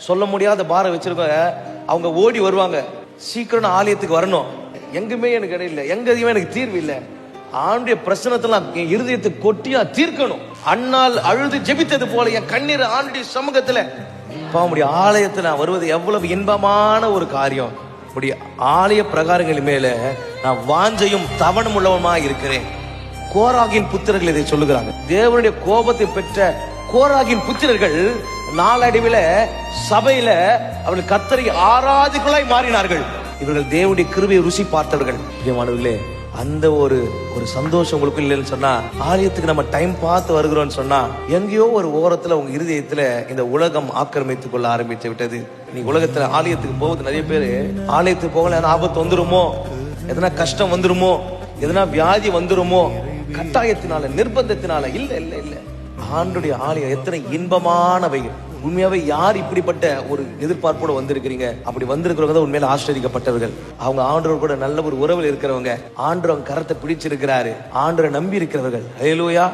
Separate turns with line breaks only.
சொல்ல முடியாத பாரம் வச்சிருக்கவங்க அவங்க ஓடி வருவாங்க. சீக்கிரம் ஆலயத்துக்கு வரணும். எங்குமே எனக்கு இடையில இல்லை. எங்கேயுமே எனக்கு தீர்வு இல்லை. ஆண்டுடைய பிரச்சனத்தெல்லாம் என் இருதயத்தை கொட்டியா தீர்க்கணும். அண்ணால் அழுது ஜெபித்தது போல என் கண்ணீர் ஆண்டுடைய சமூகத்துல. பாவுடைய ஆலயத்துல நான் வருவது எவ்வளவு இன்பமான ஒரு காரியம். உடைய ஆலய பிரகாரங்கள் மேல நான் வாஞ்சையும் தவணும் உள்ளவனுமா இருக்கிறேன். கோராகின் புத்திரர்கள் இதை சொல்லுகிறாங்க. தேவனுடைய கோபத்தை பெற்ற கோராகின் புத்திரர்கள் நாளடைவில் சபையில அவர்கள் கத்தரை ஆராதிகளாய் மாறினார்கள். இவர்கள் தேவனுடைய கிருபையை ருசி பார்த்தவர்கள். பிரியமானவர்களே அந்த ஒரு ஒரு சந்தோஷம் உங்களுக்கு இல்லைன்னு சொன்னா ஆலயத்துக்கு நம்ம டைம் பார்த்து வருகிறோம்னு சொன்னா எங்கேயோ ஒரு ஓரத்துல உங்க இருதயத்துல இந்த உலகம் ஆக்கிரமித்துக் கொள்ள ஆரம்பித்து விட்டது. நீ உலகத்துல ஆலயத்துக்கு போகுது நிறைய பேர் ஆலயத்துக்கு போகல எதனா ஆபத்து வந்துருமோ எதனா கஷ்டம் வந்துருமோ எதனா வியாதி வந்துருமோ கட்டாயத்தினால நிர்பந்தத்தினால இல்ல இல்ல இல்ல. ஆண்டுடைய ஆலயம் எத்தனை இன்பமானவைகள். உண்மையாவே யார் இப்படிப்பட்ட ஒரு எதிர்பார்ப்போட வந்திருக்கிறீங்க? அப்படி வந்திருக்கிறவங்க தான் உண்மையில ஆசிரியப்பட்டவர்கள் அவங்க ஆண்டவர் கூட நல்ல ஒரு உறவில் இருக்கிறவங்க. ஆண்டவர் கரத்தை பிடிச்சிருக்கிறாரு. ஆண்டரை நம்பி இருக்கிறவர்கள். ஹalleluya